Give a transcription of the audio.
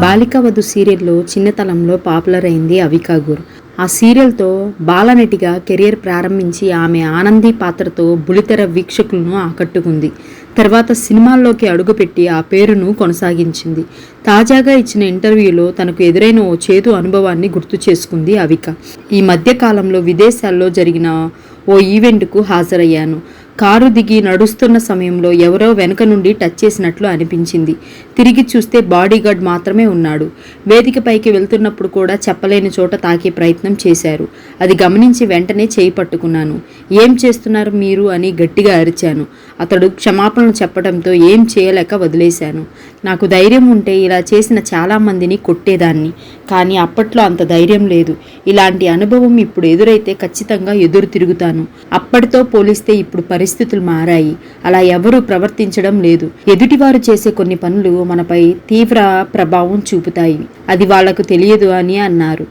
బాలికా వధు సీరియల్లో చిన్నతనంలో పాపులర్ అయింది అవికా అవికాగూర్ ఆ సీరియల్తో బాలనటిగా కెరియర్ ప్రారంభించి ఆమె ఆనంది పాత్రతో బులితెర వీక్షకులను ఆకట్టుకుంది. తర్వాత సినిమాల్లోకి అడుగుపెట్టి ఆ పేరును కొనసాగించింది. తాజాగా ఇచ్చిన ఇంటర్వ్యూలో తనకు ఎదురైన ఓ చేదు అనుభవాన్ని గుర్తు చేసుకుంది అవిక. ఈ మధ్యకాలంలో విదేశాల్లో జరిగిన ఓ ఈవెంట్కు హాజరయ్యాను. కారు దిగి నడుస్తున్న సమయంలో ఎవరో వెనుక నుండి టచ్ చేసినట్లు అనిపించింది. తిరిగి చూస్తే బాడీగార్డ్ మాత్రమే ఉన్నాడు. వేదికపైకి వెళ్తున్నప్పుడు కూడా చెప్పలేని చోట తాకే ప్రయత్నం చేశారు. అది గమనించి వెంటనే చేయి పట్టుకున్నాను. ఏం చేస్తున్నారు మీరు? అని గట్టిగా అరిచాను. అతడు క్షమాపణలు చెప్పడంతో ఏం చేయలేక వదిలేశాను. నాకు ధైర్యం ఉంటే ఇలా చేసిన చాలా మందిని కొట్టేదాన్ని. కానీ అప్పట్లో అంత ధైర్యం లేదు. ఇలాంటి అనుభవం ఇప్పుడు ఎదురైతే ఖచ్చితంగా ఎదురు తిరుగుతాను. అప్పటితో పోలిస్తే ఇప్పుడు పరిస్థితులు మారాయి. అలా ఎవరూ ప్రవర్తించడం లేదు. ఎదుటివారు చేసే కొన్ని పనులు మనపై తీవ్ర ప్రభావం చూపుతాయి. అది వాళ్ళకు తెలియదు అని అన్నారు.